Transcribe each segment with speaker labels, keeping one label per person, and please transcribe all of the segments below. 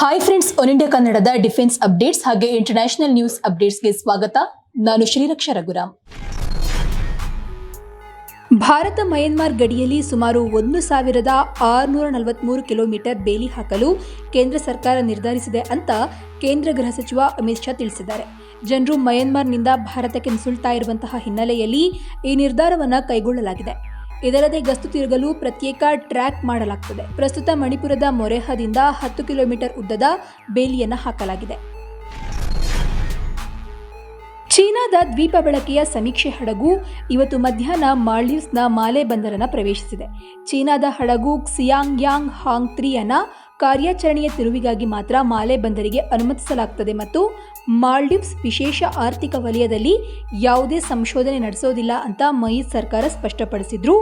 Speaker 1: Hi friends One India ಕನ್ನಡದ defence updates ಹಾಗೆ international news ಅಪ್ಡೇಟ್ಸ್ಗೆ ಸ್ವಾಗತ. ನಾನು ಶ್ರೀರಕ್ಷ ರಘುರಾಮ್. ಭಾರತ ಮಯನ್ಮಾರ್ ಗಡಿಯಲ್ಲಿ ಸುಮಾರು ಒಂದು ಸಾವಿರದ ಆರುನೂರ ನಲವತ್ಮೂರು ಕಿಲೋಮೀಟರ್ ಬೇಲಿ ಹಾಕಲು ಕೇಂದ್ರ ಸರ್ಕಾರ ನಿರ್ಧರಿಸಿದೆ ಅಂತ ಕೇಂದ್ರ ಗೃಹ ಸಚಿವ ಅಮಿತ್ ಶಾ ತಿಳಿಸಿದ್ದಾರೆ. ಜನರು ಮಯನ್ಮಾರ್ನಿಂದ ಭಾರತಕ್ಕೆ ನುಸುಳ್ತಾ ಇರುವಂತಹ ಹಿನ್ನೆಲೆಯಲ್ಲಿ ಈ ನಿರ್ಧಾರವನ್ನು ಕೈಗೊಳ್ಳಲಾಗಿದೆ. ಇದಲ್ಲದೆ ಗಸ್ತು ತಿರುಗಲು ಪ್ರತ್ಯೇಕ ಟ್ರ್ಯಾಕ್ ಮಾಡಲಾಗುತ್ತದೆ ಪ್ರಸ್ತುತ ಮಣಿಪುರದ ಮೊರೆಹದಿಂದ ಹತ್ತು ಕಿಲೋಮೀಟರ್ ಉದ್ದದ ಬೇಲಿಯನ್ನು ಹಾಕಲಾಗಿದೆ. ಚೀನಾದ ದ್ವೀಪ ಬಳಕೆಯ ಸಮೀಕ್ಷೆ ಹಡಗು ಇವತ್ತು ಮಧ್ಯಾಹ್ನ ಮಾಲ್ಡೀವ್ಸ್ನ ಮಾಲೆ ಬಂದರನ್ನು ಪ್ರವೇಶಿಸಿದೆ. ಚೀನಾದ ಹಡಗು ಕ್ಸಿಯಾಂಗ್ಯಾಂಗ್ ಹಾಂಗ್ ತ್ರೀಯನ್ನ ಕಾರ್ಯಾಚರಣೆಯ ತಿರುವಿಗಾಗಿ ಮಾತ್ರ ಮಾಲೆ ಬಂದರಿಗೆ ಅನುಮತಿಸಲಾಗುತ್ತದೆ ಮತ್ತು ಮಾಲ್ಡೀವ್ಸ್ ವಿಶೇಷ ಆರ್ಥಿಕ ವಲಯದಲ್ಲಿ ಯಾವುದೇ ಸಂಶೋಧನೆ ನಡೆಸೋದಿಲ್ಲ ಅಂತ ಮೈ ಸರ್ಕಾರ ಸ್ಪಷ್ಟಪಡಿಸಿದ್ರು.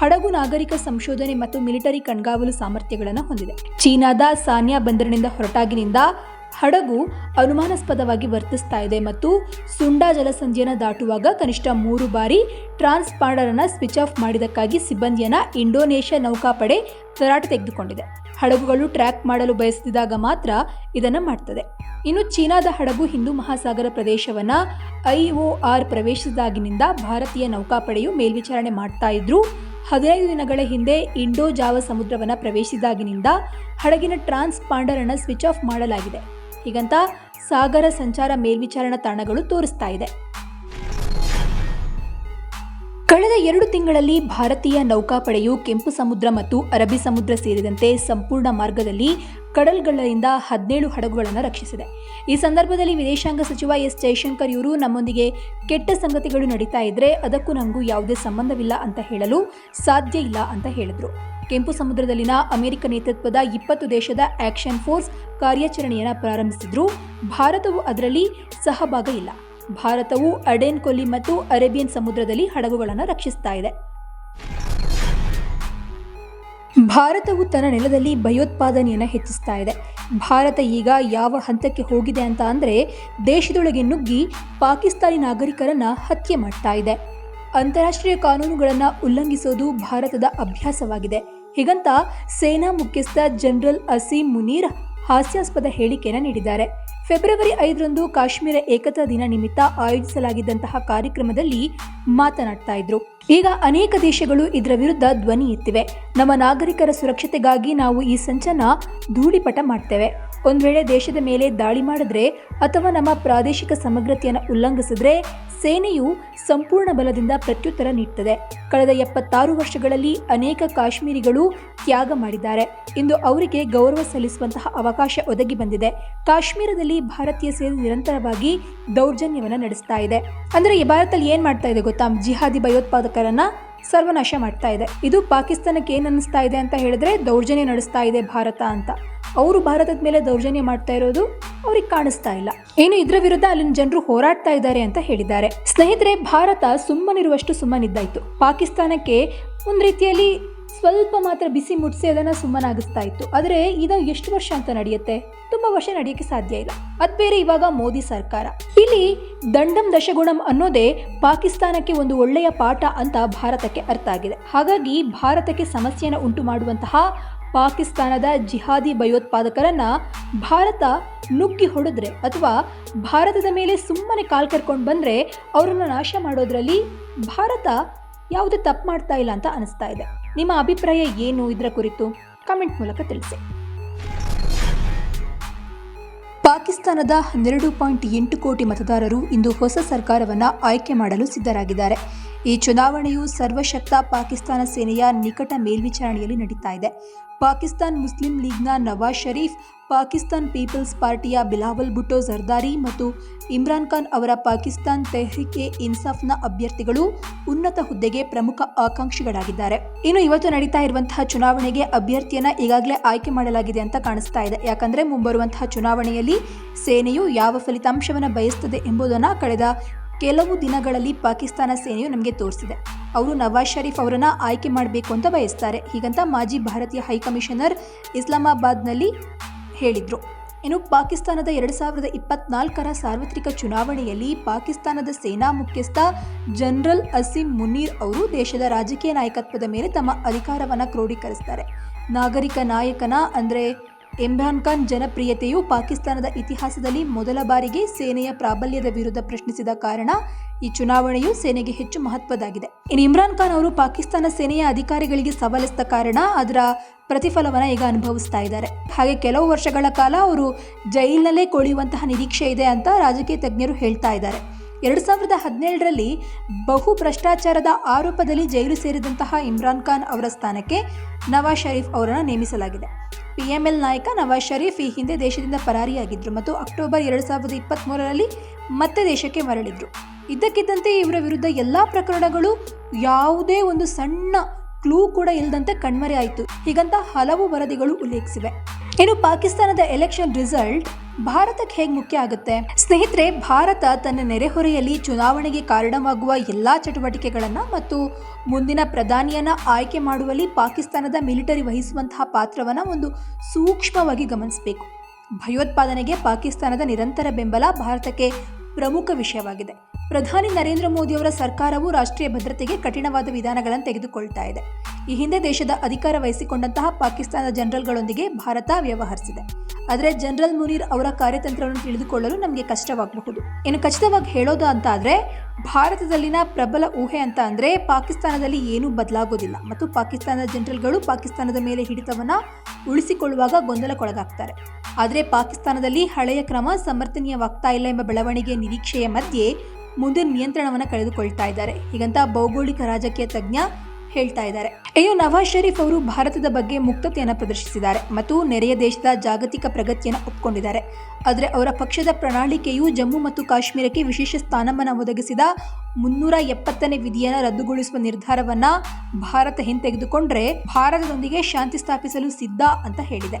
Speaker 1: ಹಡಗು ನಾಗರಿಕ ಸಂಶೋಧನೆ ಮತ್ತು ಮಿಲಿಟರಿ ಕಣ್ಗಾವಲು ಸಾಮರ್ಥ್ಯಗಳನ್ನು ಹೊಂದಿದೆ. ಚೀನಾದ ಸಾನ್ಯಾ ಬಂದರಿನಿಂದ ಹೊರಟಾಗಿನಿಂದ ಹಡಗು ಅನುಮಾನಾಸ್ಪದವಾಗಿ ವರ್ತಿಸ್ತಾ ಇದೆ ಮತ್ತು ಸುಂಡಾ ಜಲಸಂಧಿಯನ್ನು ದಾಟುವಾಗ ಕನಿಷ್ಠ ಮೂರು ಬಾರಿ ಟ್ರಾನ್ಸ್ಪಾಂಡರ್ ಅನ್ನ ಸ್ವಿಚ್ ಆಫ್ ಮಾಡಿದಕ್ಕಾಗಿ ಸಿಬ್ಬಂದಿಯನ್ನು ಇಂಡೋನೇಷ್ಯಾ ನೌಕಾಪಡೆ ತರಾಟೆ ತೆಗೆದುಕೊಂಡಿದೆ. ಹಡಗುಗಳು ಟ್ರ್ಯಾಕ್ ಮಾಡಲು ಬಯಸಿದಾಗ ಮಾತ್ರ ಇದನ್ನು ಮಾಡ್ತದೆ. ಇನ್ನು ಚೀನಾದ ಹಡಗು ಹಿಂದೂ ಮಹಾಸಾಗರ ಪ್ರದೇಶವನ್ನ ಆರ್ ಪ್ರವೇಶಿಸಿದಾಗಿನಿಂದ ಭಾರತೀಯ ನೌಕಾಪಡೆಯು ಮೇಲ್ವಿಚಾರಣೆ ಮಾಡ್ತಾ ಇದ್ರು ಹದಿನೈದು ದಿನಗಳ ಹಿಂದೆ ಇಂಡೋ ಜಾವ ಸಮುದ್ರವನ್ನು ಪ್ರವೇಶಿಸಿದಾಗಿನಿಂದ ಹಡಗಿನ ಟ್ರಾನ್ಸ್ಪಾಂಡರ್ ಅನ್ನು ಸ್ವಿಚ್ ಆಫ್ ಮಾಡಲಾಗಿದೆ. ಹೀಗಂತ ಸಾಗರ ಸಂಚಾರ ಮೇಲ್ವಿಚಾರಣಾ ತಾಣಗಳು ತೋರಿಸ್ತಾ ಇದೆ. ಕಳೆದ ಎರಡು ತಿಂಗಳಲ್ಲಿ ಭಾರತೀಯ ನೌಕಾಪಡೆಯು ಕೆಂಪು ಸಮುದ್ರ ಮತ್ತು ಅರಬ್ಬಿ ಸಮುದ್ರ ಸೇರಿದಂತೆ ಸಂಪೂರ್ಣ ಮಾರ್ಗದಲ್ಲಿ ಕಡಲ್ಗಳಿಂದ ಹದಿನೇಳು ಹಡಗುಗಳನ್ನು ರಕ್ಷಿಸಿದೆ. ಈ ಸಂದರ್ಭದಲ್ಲಿ ವಿದೇಶಾಂಗ ಸಚಿವ ಎಸ್ ಜೈಶಂಕರ್ ಇವರು ನಮ್ಮೊಂದಿಗೆ ಕೆಟ್ಟ ಸಂಗತಿಗಳು ನಡೀತಾ ಇದ್ರೆ ಅದಕ್ಕೂ ನಮಗೂ ಯಾವುದೇ ಸಂಬಂಧವಿಲ್ಲ ಅಂತ ಹೇಳಲು ಸಾಧ್ಯ ಇಲ್ಲ ಅಂತ ಹೇಳಿದ್ರು. ಕೆಂಪು ಸಮುದ್ರದಲ್ಲಿನ ಅಮೆರಿಕ ನೇತೃತ್ವದ ಇಪ್ಪತ್ತು ದೇಶದ ಆಕ್ಷನ್ ಫೋರ್ಸ್ ಕಾರ್ಯಾಚರಣೆಯನ್ನು ಪ್ರಾರಂಭಿಸಿದ್ರು. ಭಾರತವು ಅದರಲ್ಲಿ ಸಹಭಾಗ ಇಲ್ಲ. ಭಾರತವು ಅಡೇನ್ ಕೊಲ್ಲಿ ಮತ್ತು ಅರೇಬಿಯನ್ ಸಮುದ್ರದಲ್ಲಿ ಹಡಗುಗಳನ್ನು ರಕ್ಷಿಸ್ತಾ ಇದೆ. ಭಾರತವು ತನ್ನ ನೆಲದಲ್ಲಿ ಭಯೋತ್ಪಾದನೆಯನ್ನು ಹೆಚ್ಚಿಸ್ತಾ ಇದೆ. ಭಾರತ ಈಗ ಯಾವ ಹಂತಕ್ಕೆ ಹೋಗಿದೆ ಅಂತ ಅಂದರೆ ದೇಶದೊಳಗೆ ನುಗ್ಗಿ ಪಾಕಿಸ್ತಾನಿ ನಾಗರಿಕರನ್ನು ಹತ್ಯೆ ಮಾಡ್ತಾ ಇದೆ. ಅಂತಾರಾಷ್ಟ್ರೀಯ ಕಾನೂನುಗಳನ್ನು ಉಲ್ಲಂಘಿಸೋದು ಭಾರತದ ಅಭ್ಯಾಸವಾಗಿದೆ. ಹೀಗಂತ ಸೇನಾ ಮುಖ್ಯಸ್ಥ ಜನರಲ್ ಅಸೀಂ ಮುನೀರ್ ಹಾಸ್ಯಾಸ್ಪದ ಹೇಳಿಕೆಯನ್ನು ನೀಡಿದ್ದಾರೆ. ಫೆಬ್ರವರಿ ಐದರಂದು ಕಾಶ್ಮೀರ ಏಕತಾ ದಿನ ನಿಮಿತ್ತ ಆಯೋಜಿಸಲಾಗಿದ್ದಂತಹ ಕಾರ್ಯಕ್ರಮದಲ್ಲಿ ಮಾತನಾಡ್ತಾ ಇದ್ರು. ಈಗ ಅನೇಕ ದೇಶಗಳು ಇದರ ವಿರುದ್ಧ ಧ್ವನಿ ಎತ್ತಿವೆ. ನಮ್ಮ ನಾಗರಿಕರ ಸುರಕ್ಷತೆಗಾಗಿ ನಾವು ಈ ಸಂಚನ ಧೂಳಿಪಟ ಮಾಡ್ತೇವೆ. ಒಂದು ವೇಳೆ ದೇಶದ ಮೇಲೆ ದಾಳಿ ಮಾಡಿದ್ರೆ ಅಥವಾ ನಮ್ಮ ಪ್ರಾದೇಶಿಕ ಸಮಗ್ರತೆಯನ್ನು ಉಲ್ಲಂಘಿಸಿದ್ರೆ ಸೇನೆಯು ಸಂಪೂರ್ಣ ಬಲದಿಂದ ಪ್ರತ್ಯುತ್ತರ ನೀಡುತ್ತದೆ ಕಳೆದ ಎಪ್ಪತ್ತಾರು ವರ್ಷಗಳಲ್ಲಿ ಅನೇಕ ಕಾಶ್ಮೀರಿಗಳು ತ್ಯಾಗ ಮಾಡಿದ್ದಾರೆ. ಇಂದು ಅವರಿಗೆ ಗೌರವ ಸಲ್ಲಿಸುವಂತಹ ಅವಕಾಶ ಒದಗಿ ಬಂದಿದೆ. ಕಾಶ್ಮೀರದಲ್ಲಿ ಭಾರತೀಯ ಸೇನೆ ನಿರಂತರವಾಗಿ ದೌರ್ಜನ್ಯವನ್ನು ನಡೆಸ್ತಾ ಇದೆ. ಅಂದ್ರೆ ಈ ಭಾರತದಲ್ಲಿ ಏನು ಮಾಡ್ತಾ ಇದೆ ಗೊತ್ತಾ? ಜಿಹಾದಿ ಭಯೋತ್ಪಾದಕರನ್ನ ಸರ್ವನಾಶ ಮಾಡ್ತಾ ಇದೆ. ಇದು ಪಾಕಿಸ್ತಾನಕ್ಕೆ ಏನ್ ಅನ್ನಿಸ್ತಾ ಇದೆ ಅಂತ ಹೇಳಿದ್ರೆ ದೌರ್ಜನ್ಯ ನಡೆಸ್ತಾ ಇದೆ ಭಾರತ ಅಂತ. ಅವರು ಭಾರತದ ಮೇಲೆ ದೌರ್ಜನ್ಯ ಮಾಡ್ತಾ ಇರೋದು ಅವ್ರಿಗೆ ಕಾಣಿಸ್ತಾ ಇಲ್ಲ. ಏನು ಇದರ ವಿರುದ್ಧ ಅಲ್ಲಿನ ಜನರು ಹೋರಾಡ್ತಾ ಇದ್ದಾರೆ ಅಂತ ಹೇಳಿದ್ದಾರೆ. ಸ್ನೇಹಿತರೆ, ಭಾರತ ಸುಮ್ಮನಿರುವಷ್ಟು ಸುಮ್ಮನಿದ್ದಾಯ್ತು. ಪಾಕಿಸ್ತಾನಕ್ಕೆ ಒಂದು ರೀತಿಯಲ್ಲಿ ಸ್ವಲ್ಪ ಮಾತ್ರ ಬಿಸಿ ಮುಟ್ಸಿ ಅದನ್ನ ಸುಮ್ಮನಾಗಿಸ್ತಾ ಇತ್ತು ಆದರೆ ಇದು ಎಷ್ಟು ವರ್ಷ ಅಂತ ನಡೆಯುತ್ತೆ? ತುಂಬಾ ವರ್ಷ ನಡೆಯಕ್ಕೆ ಸಾಧ್ಯ ಇಲ್ಲ. ಅದ್ ಬೇರೆ ಇವಾಗ ಮೋದಿ ಸರ್ಕಾರ. ಇಲ್ಲಿ ದಂಡಂ ದಶಗುಣಂ ಅನ್ನೋದೇ ಪಾಕಿಸ್ತಾನಕ್ಕೆ ಒಂದು ಒಳ್ಳೆಯ ಪಾಠ ಅಂತ ಭಾರತಕ್ಕೆ ಅರ್ಥ ಆಗಿದೆ. ಹಾಗಾಗಿ ಭಾರತಕ್ಕೆ ಸಮಸ್ಯೆಯನ್ನು ಉಂಟು ಮಾಡುವಂತಹ ಪಾಕಿಸ್ತಾನದ ಜಿಹಾದಿ ಭಯೋತ್ಪಾದಕರನ್ನ ಭಾರತ ನುಗ್ಗಿ ಹೊಡೆದ್ರೆ ಅಥವಾ ಭಾರತದ ಮೇಲೆ ಸುಮ್ಮನೆ ಕಾಲ್ ಕರ್ಕೊಂಡು ಬಂದರೆ ಅವರನ್ನು ನಾಶ ಮಾಡೋದ್ರಲ್ಲಿ ಭಾರತ ಯಾವುದೇ ತಪ್ಪು ಮಾಡ್ತಾ ಇಲ್ಲ ಅಂತ ಅನಿಸ್ತಾ ಇದೆ. ನಿಮ್ಮ ಅಭಿಪ್ರಾಯ ಏನು ಇದರ ಕುರಿತು ಕಮೆಂಟ್ ಮೂಲಕ ತಿಳಿಸಿ. ಪಾಕಿಸ್ತಾನದ ಹನ್ನೆರಡು ಪಾಯಿಂಟ್ ಎಂಟು ಕೋಟಿ ಮತದಾರರು ಇಂದು ಹೊಸ ಸರ್ಕಾರವನ್ನು ಆಯ್ಕೆ ಮಾಡಲು ಸಿದ್ಧರಾಗಿದ್ದಾರೆ. ಈ ಚುನಾವಣೆಯು ಸರ್ವಶಕ್ತ ಪಾಕಿಸ್ತಾನ ಸೇನೆಯ ನಿಕಟ ಮೇಲ್ವಿಚಾರಣೆಯಲ್ಲಿ ನಡೀತಾ ಇದೆ. ಪಾಕಿಸ್ತಾನ್ ಮುಸ್ಲಿಂ ಲೀಗ್ನ ನವಾಜ್ ಶರೀಫ್, ಪಾಕಿಸ್ತಾನ್ ಪೀಪಲ್ಸ್ ಪಾರ್ಟಿಯ ಬಿಲಾವಲ್ ಭುಟ್ಟೋ ಜರ್ದಾರಿ ಮತ್ತು ಇಮ್ರಾನ್ ಖಾನ್ ಅವರ ಪಾಕಿಸ್ತಾನ್ ತೆಹ್ರಿಕ್ ಎ ಇನ್ಸಾಫ್ನ ಅಭ್ಯರ್ಥಿಗಳು ಉನ್ನತ ಹುದ್ದೆಗೆ ಪ್ರಮುಖ ಆಕಾಂಕ್ಷಿಗಳಾಗಿದ್ದಾರೆ. ಇನ್ನು ಇವತ್ತು ನಡೀತಾ ಇರುವಂತಹ ಚುನಾವಣೆಗೆ ಅಭ್ಯರ್ಥಿಯನ್ನ ಈಗಾಗಲೇ ಆಯ್ಕೆ ಮಾಡಲಾಗಿದೆ ಅಂತ ಕಾಣಿಸ್ತಾ ಇದೆ. ಯಾಕಂದ್ರೆ ಮುಂಬರುವಂತಹ ಚುನಾವಣೆಯಲ್ಲಿ ಸೇನೆಯು ಯಾವ ಫಲಿತಾಂಶವನ್ನು ಬಯಸ್ತದೆ ಎಂಬುದನ್ನು ಕಳೆದ ಕೆಲವು ದಿನಗಳಲ್ಲಿ ಪಾಕಿಸ್ತಾನ ಸೇನೆಯು ನಮಗೆ ತೋರಿಸಿದೆ. ಅವರು ನವಾಜ್ ಷರೀಫ್ ಅವರನ್ನು ಆಯ್ಕೆ ಮಾಡಬೇಕು ಅಂತ ಬಯಸ್ತಾರೆ. ಹೀಗಂತ ಮಾಜಿ ಭಾರತೀಯ ಹೈಕಮಿಷನರ್ ಇಸ್ಲಾಮಾಬಾದ್ನಲ್ಲಿ ಹೇಳಿದರು. ಇನ್ನು ಪಾಕಿಸ್ತಾನದ ಎರಡು ಸಾವಿರದ ಇಪ್ಪತ್ನಾಲ್ಕರ ಸಾರ್ವತ್ರಿಕ ಚುನಾವಣೆಯಲ್ಲಿ ಪಾಕಿಸ್ತಾನದ ಸೇನಾ ಮುಖ್ಯಸ್ಥ ಜನರಲ್ ಅಸೀಂ ಮುನೀರ್ ಅವರು ದೇಶದ ರಾಜಕೀಯ ನಾಯಕತ್ವದ ಮೇಲೆ ತಮ್ಮ ಅಧಿಕಾರವನ್ನು ಕ್ರೋಢೀಕರಿಸ್ತಾರೆ. ನಾಗರಿಕ ನಾಯಕನ ಅಂದರೆ ಇಮ್ರಾನ್ ಖಾನ್ ಜನಪ್ರಿಯತೆಯು ಪಾಕಿಸ್ತಾನದ ಇತಿಹಾಸದಲ್ಲಿ ಮೊದಲ ಬಾರಿಗೆ ಸೇನೆಯ ಪ್ರಾಬಲ್ಯದ ವಿರುದ್ಧ ಪ್ರಶ್ನಿಸಿದ ಕಾರಣ ಈ ಚುನಾವಣೆಯು ಸೇನೆಗೆ ಹೆಚ್ಚು ಮಹತ್ವದಾಗಿದೆ. ಇನ್ನು ಇಮ್ರಾನ್ ಖಾನ್ ಅವರು ಪಾಕಿಸ್ತಾನ ಸೇನೆಯ ಅಧಿಕಾರಿಗಳಿಗೆ ಸವಾಲಿಸಿದ ಕಾರಣ ಅದರ ಪ್ರತಿಫಲವನ್ನು ಈಗ ಅನುಭವಿಸ್ತಾ ಇದ್ದಾರೆ. ಹಾಗೆ ಕೆಲವು ವರ್ಷಗಳ ಕಾಲ ಅವರು ಜೈಲಿನಲ್ಲೇ ಕೊಳೆಯುವಂತಹ ನಿರೀಕ್ಷೆ ಇದೆ ಅಂತ ರಾಜಕೀಯ ತಜ್ಞರು ಹೇಳ್ತಾ ಇದ್ದಾರೆ. ಎರಡು ಸಾವಿರದ ಹದಿನೇಳರಲ್ಲಿ ಬಹು ಭ್ರಷ್ಟಾಚಾರದ ಆರೋಪದಲ್ಲಿ ಜೈಲು ಸೇರಿದಂತಹ ಇಮ್ರಾನ್ ಖಾನ್ ಅವರ ಸ್ಥಾನಕ್ಕೆ ನವಾಜ್ ಷರೀಫ್ ಅವರನ್ನು ನೇಮಿಸಲಾಗಿದೆ. ಪಿಎಂಎಲ್ ನಾಯಕ ನವಾಜ್ ಷರೀಫ್ ಈ ಹಿಂದೆ ದೇಶದಿಂದ ಪರಾರಿಯಾಗಿದ್ದರು ಮತ್ತು ಅಕ್ಟೋಬರ್ ಎರಡು ಸಾವಿರದ ಇಪ್ಪತ್ತ್ಮೂರರಲ್ಲಿ ಮತ್ತೆ ದೇಶಕ್ಕೆ ಮರಳಿದ್ರು. ಇದ್ದಕ್ಕಿದ್ದಂತೆ ಇವರ ವಿರುದ್ಧ ಎಲ್ಲ ಪ್ರಕರಣಗಳು ಯಾವುದೇ ಒಂದು ಸಣ್ಣ ಕ್ಲೂ ಕೂಡ ಇಲ್ಲದಂತೆ ಕಣ್ಮರೆ ಆಯಿತು. ಹೀಗಂತ ಹಲವು ವರದಿಗಳು ಉಲ್ಲೇಖಿಸಿವೆ. ಇನ್ನು ಪಾಕಿಸ್ತಾನದ ಎಲೆಕ್ಷನ್ ರಿಸಲ್ಟ್ ಭಾರತಕ್ಕೆ ಹೇಗೆ ಮುಖ್ಯ ಆಗುತ್ತೆ? ಸ್ನೇಹಿತರೆ, ಭಾರತ ತನ್ನ ನೆರೆಹೊರೆಯಲ್ಲಿ ಚುನಾವಣೆಗೆ ಕಾರಣವಾಗುವ ಎಲ್ಲಾ ಚಟುವಟಿಕೆಗಳನ್ನು ಮತ್ತು ಮುಂದಿನ ಪ್ರಧಾನಿಯನ್ನ ಆಯ್ಕೆ ಮಾಡುವಲ್ಲಿ ಪಾಕಿಸ್ತಾನದ ಮಿಲಿಟರಿ ವಹಿಸುವಂತಹ ಪಾತ್ರವನ್ನು ಒಂದು ಸೂಕ್ಷ್ಮವಾಗಿ ಗಮನಿಸಬೇಕು. ಭಯೋತ್ಪಾದನೆಗೆ ಪಾಕಿಸ್ತಾನದ ನಿರಂತರ ಬೆಂಬಲ ಭಾರತಕ್ಕೆ ಪ್ರಮುಖ ವಿಷಯವಾಗಿದೆ. ಪ್ರಧಾನಿ ನರೇಂದ್ರ ಮೋದಿ ಅವರ ಸರ್ಕಾರವು ರಾಷ್ಟ್ರೀಯ ಭದ್ರತೆಗೆ ಕಠಿಣವಾದ ವಿಧಾನಗಳನ್ನು ತೆಗೆದುಕೊಳ್ತಾ ಇದೆ. ಈ ಹಿಂದೆ ದೇಶದ ಅಧಿಕಾರ ವಹಿಸಿಕೊಂಡಂತಹ ಪಾಕಿಸ್ತಾನದ ಜನರಲ್ಗಳೊಂದಿಗೆ ಭಾರತ ವ್ಯವಹರಿಸಿದೆ. ಆದರೆ ಜನರಲ್ ಮುನೀರ್ ಅವರ ಕಾರ್ಯತಂತ್ರವನ್ನು ತಿಳಿದುಕೊಳ್ಳಲು ನಮಗೆ ಕಷ್ಟವಾಗಬಹುದು. ಇನ್ನು ಖಚಿತವಾಗಿ ಹೇಳೋದು ಅಂತ ಆದರೆ, ಭಾರತದಲ್ಲಿನ ಪ್ರಬಲ ಊಹೆ ಅಂತ ಅಂದರೆ ಪಾಕಿಸ್ತಾನದಲ್ಲಿ ಏನೂ ಬದಲಾಗೋದಿಲ್ಲ ಮತ್ತು ಪಾಕಿಸ್ತಾನದ ಜನರಲ್ಗಳು ಪಾಕಿಸ್ತಾನದ ಮೇಲೆ ಹಿಡಿತವನ್ನು ಉಳಿಸಿಕೊಳ್ಳುವಾಗ ಗೊಂದಲಕ್ಕೊಳಗಾಗ್ತಾರೆ. ಆದರೆ ಪಾಕಿಸ್ತಾನದಲ್ಲಿ ಹಳೆಯ ಕ್ರಮ ಸಮರ್ಥನೀಯವಾಗ್ತಾ ಇಲ್ಲ ಎಂಬ ಬೆಳವಣಿಗೆಯ ನಿರೀಕ್ಷೆಯ ಮಧ್ಯೆ ಮುಂದೆ ನಿಯಂತ್ರಣವನ್ನು ಕಳೆದುಕೊಳ್ತಾ ಇದ್ದಾರೆ. ಹೀಗಂತ ಭೌಗೋಳಿಕ ರಾಜಕೀಯ ತಜ್ಞ ಹೇಳ್ತಾ ಇದ್ದಾರೆ. ಅಯ್ಯೋ ನವಾಜ್ ಶರೀಫ್ ಅವರು ಭಾರತದ ಬಗ್ಗೆ ಮುಕ್ತತೆಯನ್ನು ಪ್ರದರ್ಶಿಸಿದ್ದಾರೆ ಮತ್ತು ನೆರೆಯ ದೇಶದ ಜಾಗತಿಕ ಪ್ರಗತಿಯನ್ನು ಒಪ್ಪಿಕೊಂಡಿದ್ದಾರೆ ಆದರೆ ಅವರ ಪಕ್ಷದ ಪ್ರಣಾಳಿಕೆಯು ಜಮ್ಮು ಮತ್ತು ಕಾಶ್ಮೀರಕ್ಕೆ ವಿಶೇಷ ಸ್ಥಾನಮಾನ ಒದಗಿಸಿದ ಮುನ್ನೂರ ಎಪ್ಪತ್ತನೇ ವಿಧಿಯನ್ನು ರದ್ದುಗೊಳಿಸುವ ನಿರ್ಧಾರವನ್ನು ಭಾರತ ಹಿಂತೆಗೆದುಕೊಂಡರೆ ಭಾರತದೊಂದಿಗೆ ಶಾಂತಿ ಸ್ಥಾಪಿಸಲು ಸಿದ್ಧ ಅಂತ ಹೇಳಿದೆ.